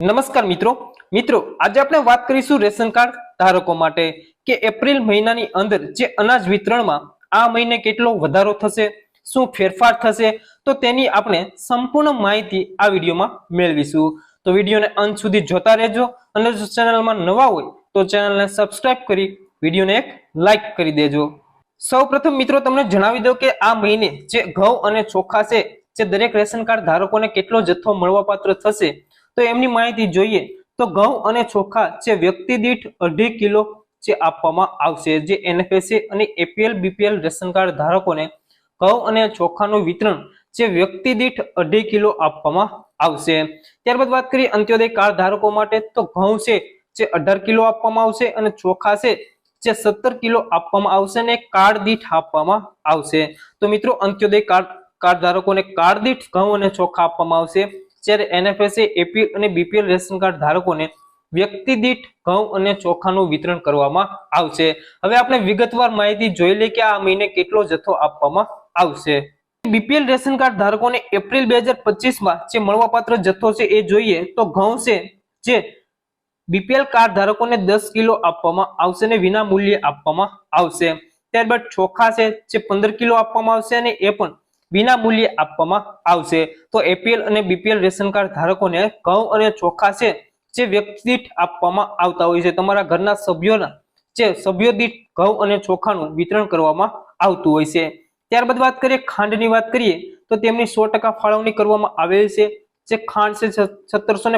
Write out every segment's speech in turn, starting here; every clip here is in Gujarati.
નમસ્કાર મિત્રો. મિત્રો, આજે આપણે વાત કરીશું રેશન કાર્ડ ધારકો માટે કે એપ્રિલ મહિનાની અંદર જે અનાજ વિતરણમાં આ મહિને કેટલો વધારો થશે, શું ફેરફાર થશે, તો તેની આપણે સંપૂર્ણ માહિતી આ વિડીયોમાં મેળવીશું. તો વિડીયોને અંત સુધી જોતા રહેજો અને જો ચેનલમાં નવા હોય તો ચેનલને સબસ્ક્રાઇબ કરી વિડીયોને એક લાઈક કરી દેજો. સૌપ્રથમ મિત્રો, તમને જણાવી દઉં કે આ મહિને જે ઘઉં અને ચોખા છે, જે દરેક રેશન કાર્ડ ધારકોને કેટલો જથ્થો મળવાપાત્ર થશે તો એમની માહિતી જોઈએ તો ઘઉં અને ચોખા જે વ્યક્તિ દીઠ અઢી કિલો જે આપવામાં આવશે, જે એનએફએસએ અને એપીએલ બીપીએલ રેશન કાર્ડ ધારકોને ઘઉં અને ચોખાનું વિતરણ જે વ્યક્તિ દીઠ અઢી કિલો આપવામાં આવશે. ત્યારબાદ વાત કરીએ અંત્યોદય કાર્ડ ધારકો માટે, તો ઘઉં છે જે અઢાર કિલો આપવામાં આવશે અને ચોખા છે જે સત્તર કિલો આપવામાં આવશે અને કાર્ડ દીઠ આપવામાં આવશે. તો મિત્રો, અંત્યોદય કાર્ડ કાર્ડ ધારકોને કાર્ડ દીઠ ઘઉં અને ચોખા આપવામાં આવશે. જ્યારે એનએફએસએ એપી અને બીપીએલ રેશન કાર્ડ ધારકોને વ્યક્તિ દીઠ ઘઉં અને ચોખાનું વિતરણ કરવામાં આવશે. હવે આપણે વિગતવાર માહિતી જોઈ લઈએ કે આ મહિને કેટલો જથ્થો આપવામાં આવશે. બીપીએલ રેશન કાર્ડ ધારકોને એપ્રિલ બે હજાર પચીસમાં જે મળવાપાત્ર જથ્થો છે એ જોઈએ તો ઘઉં છે જે બીપીએલ કાર્ડ ધારકોને દસ કિલો આપવામાં આવશે અને વિના મૂલ્યે આપવામાં આવશે. ત્યારબાદ ચોખા છે જે પંદર કિલો આપવામાં આવશે અને એ પણ વિના મૂલ્યે આપવામાં આવશે. તો એપીએલ અને બીપીએલ રેશન કાર્ડ ધારકોને ઘઉં અને ચોખા છે, જે વ્યક્તિ દીઠ આપવામાં આવતા હોય છે. તમારા ઘરના સભ્યોના, જે સભ્યો દીઠ ઘઉં અને ચોખાનું વિતરણ કરવામાં આવતું હોય છે. ત્યારબાદ વાત કરીએ ખાંડની વાત કરીએ, તો તેમની સો ફાળવણી કરવામાં આવેલ છે, જે ખાંડ છે સત્તરસો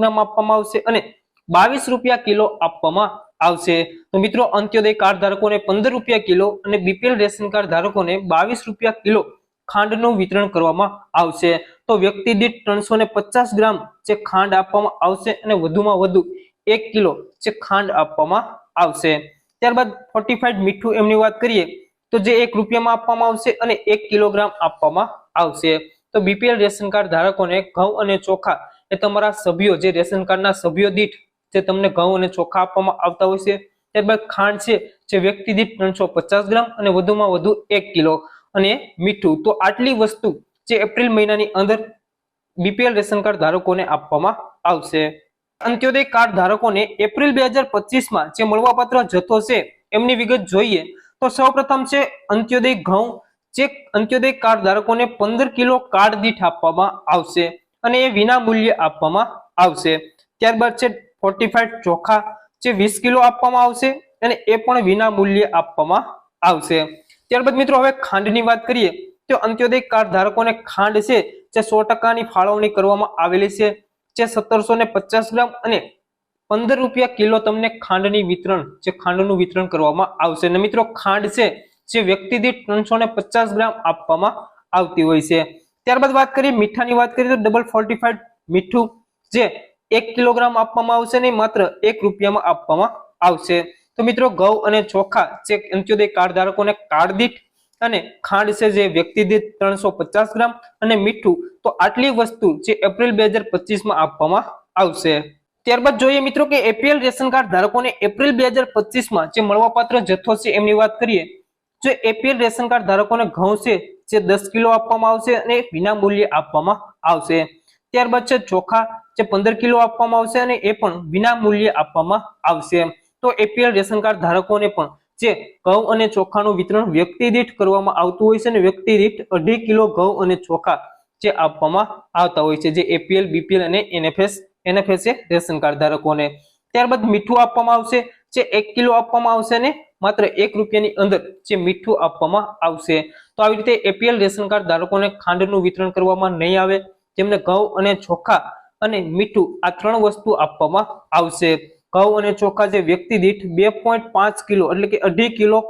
ગ્રામ આપવામાં આવશે અને બાવીસ રૂપિયા કિલો આપવામાં આવશે. તો મિત્રો, અંત્યોદય કાર્ડ ધારકોને પંદર રૂપિયા કિલો અને બીપીએલ રેશન કાર્ડ ધારકોને બાવીસ રૂપિયા કિલો ખાંડનું વિતરણ કરવામાં આવશે. તો વ્યક્તિ દીઠ ત્રણસો ગ્રામ જે ખાંડ આપવામાં આવશે અને વધુમાં વધુ એક કિલો જે ખાંડ આપવામાં આવશે. ત્યારબાદ ફોર્ટિફાઈડ મીઠું એમની વાત કરીએ, તો જે એક રૂપિયામાં આપવામાં આવશે અને એક કિલોગ્રામ આપવામાં આવશે. તો બીપીએલ રેશન કાર્ડ ધારકોને ઘઉં અને ચોખા એ તમારા સભ્યો, જે રેશન કાર્ડના સભ્યો દીઠ જે તમને ઘઉં અને ચોખા આપવામાં આવતા હોય છે. ત્યારબાદ ખાંડ છે જે વ્યક્તિ દીઠ ત્રણસો ગ્રામ અને વધુમાં વધુ એક કિલો. અને મીઠું. તો આટલી વસ્તુ જે એપ્રિલ મહિનાની અંદર બીપીએલ રેશન કાર્ડ ધારકોને આપવામાં આવશે. અંત્યોદય કાર્ડ ધારકોને એપ્રિલ બે હજાર પચીસમાં જે મળવાપાત્ર જથ્થો છે એમની વિગત જોઈએ તો સૌપ્રથમ છે અંત્યોદય ઘઉં. જે અંત્યોદય કાર્ડ ધારકોને પંદર કિલો કાર્ડ દીઠ આપવામાં આવશે અને એ વિના મૂલ્યે આપવામાં આવશે. ત્યારબાદ છે ફોર્ટિફાઈડ ચોખા જે વીસ કિલો આપવામાં આવશે અને એ પણ વિના મૂલ્યે આપવામાં આવશે. ત્યારબાદ મિત્રો હવે ખાંડની વાત કરીએ, તો અંત્યોદય કાર્ડ ધારકોને ખાંડ છે, જે સો ટકાની ફાળવણી કરવામાં આવેલી છે, જે સત્તરસો ને ગ્રામ અને પંદર રૂપિયા કિલો તમને ખાંડની વિતરણ, જે ખાંડનું વિતરણ કરવામાં આવશે. અને મિત્રો, ખાંડ છે, જે વ્યક્તિ દીઠ ત્રણસો ને ગ્રામ આપવામાં આવતી હોય છે. ત્યારબાદ વાત કરીએ મીઠાની વાત કરીએ તો ડબલ ફોર્ટિફાઈડ મીઠું, જે એક કિલોગ્રામ આપવામાં આવશે નહીં, માત્ર એક રૂપિયામાં આપવામાં આવશે. તો મિત્રો ઘઉં અને ચોખા જે અંત્યોદય કાર્ડ ધારકોને કાર્ડ દીઠ અને ખાંડ છે જે વ્યક્તિ દીઠ ત્રણસો પચાસ ગ્રામ અને મીઠું તો આટલી વસ્તુ જે એપ્રિલ બે હજાર પચીસમાં આપવામાં આવશે. ત્યારબાદ જોઈએ મિત્રો કે એપીએલ રેશન કાર્ડ ધારકોને એપ્રિલ બે હજાર પચીસમાં જે મળવાપાત્ર જથ્થો છે એમની વાત કરીએ, જો એપીએલ રેશન કાર્ડ ધારકોને ઘઉં છે જે દસ કિલો આપવામાં આવશે અને વિના મૂલ્યે આપવામાં આવશે. ત્યારબાદ છે ચોખા જે પંદર કિલો આપવામાં આવશે અને એ પણ વિના મૂલ્યે આપવામાં આવશે. તો એપીએલ રેશન કાર્ડ ધારકોને પણ જે ઘઉં અને ચોખાનું વિતરણ વ્યક્તિ દીઠ કરવામાં આવતું હોય છે અને વ્યક્તિ દીઠ અઢી કિલો ઘઉં અને ચોખા જે આપવામાં આવતા હોય છે, જે એપીએલ બીપીએલ અને એનએફએસ એનએફએસ રેશન કાર્ડ ધારકોને. ત્યારબાદ મીઠું આપવામાં આવશે, જે એક કિલો આપવામાં આવશે અને માત્ર એક રૂપિયાની અંદર જે મીઠું આપવામાં આવશે. તો આવી રીતે એપીએલ રેશન કાર્ડ ધારકોને ખાંડનું વિતરણ કરવામાં નહીં આવે, જેમને ઘઉં અને ચોખા અને મીઠું આ ત્રણ વસ્તુ આપવામાં આવશે. ઘઉં અને ચોખા જે વ્યક્તિ દીઠ બે પોઈન્ટ પાંચ કિલો એટલે કે અઢી કિલો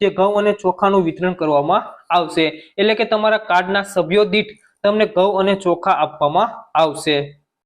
જે ઘઉં અને ચોખાનું વિતરણ કરવામાં આવશે. એટલે કે તમારા કાર્ડના સભ્યો દીઠ તમને ઘઉં અને ચોખા આપવામાં આવશે.